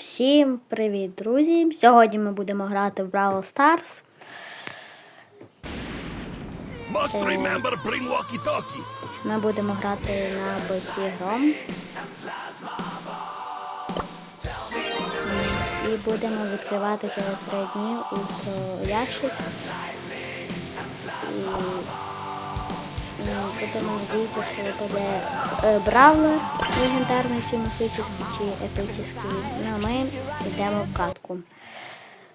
Всім привіт, друзі! Сьогодні ми будемо грати в remember bring walkie-talkie. Ми будемо грати на боті гром. І будемо відкривати через 3 дні ультра ящик. І м, будемо надіятися, що буде е, бравлер легендарний чи міфічний, чи епічний. Ну, ми йдемо в катку.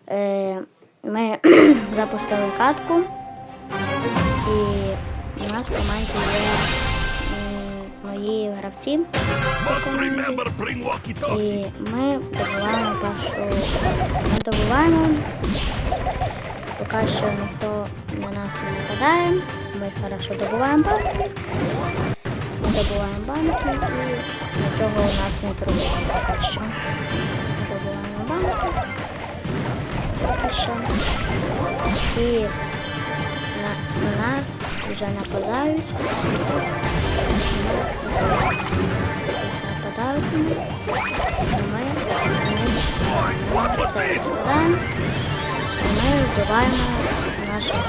Е, Ми запустили катку. І у нас в команді є м, мої гравці. І ми добуваємо першу. Ми добуваємо. Поки що ніхто на нас не нападає. Ми хорошо добуваємо банки. Ми добуваємо банки і нічого у нас не турбує поки що. Добуваємо банки. Поки що. І на, на нас вже нападають. Нападають. на нас. Ми, What was this? ми, ми вбиваємо нашого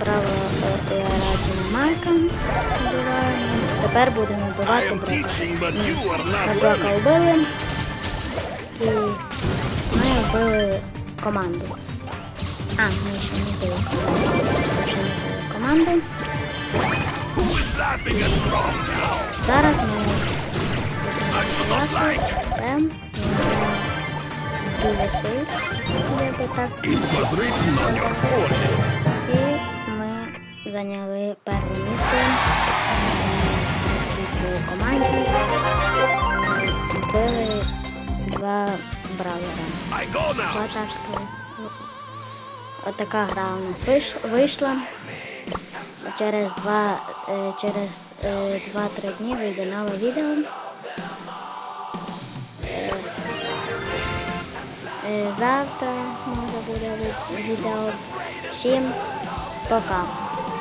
бравого раді Майка. Вбиваємо. Тепер будемо вбивати Ми Брока learning. вбили. І ми вбили команду. А, ми ще не вбили команду. Ми? Зараз ми будемо вбивати written on your forehead. І ми зайняли перше місце у команді. Вбили два царства. Отака гра у нас вийшла. Через два, е, через е, дні вийде нове відео. Завтра може буде відео. Всім пока.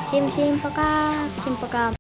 Всім всім пока. Всім пока.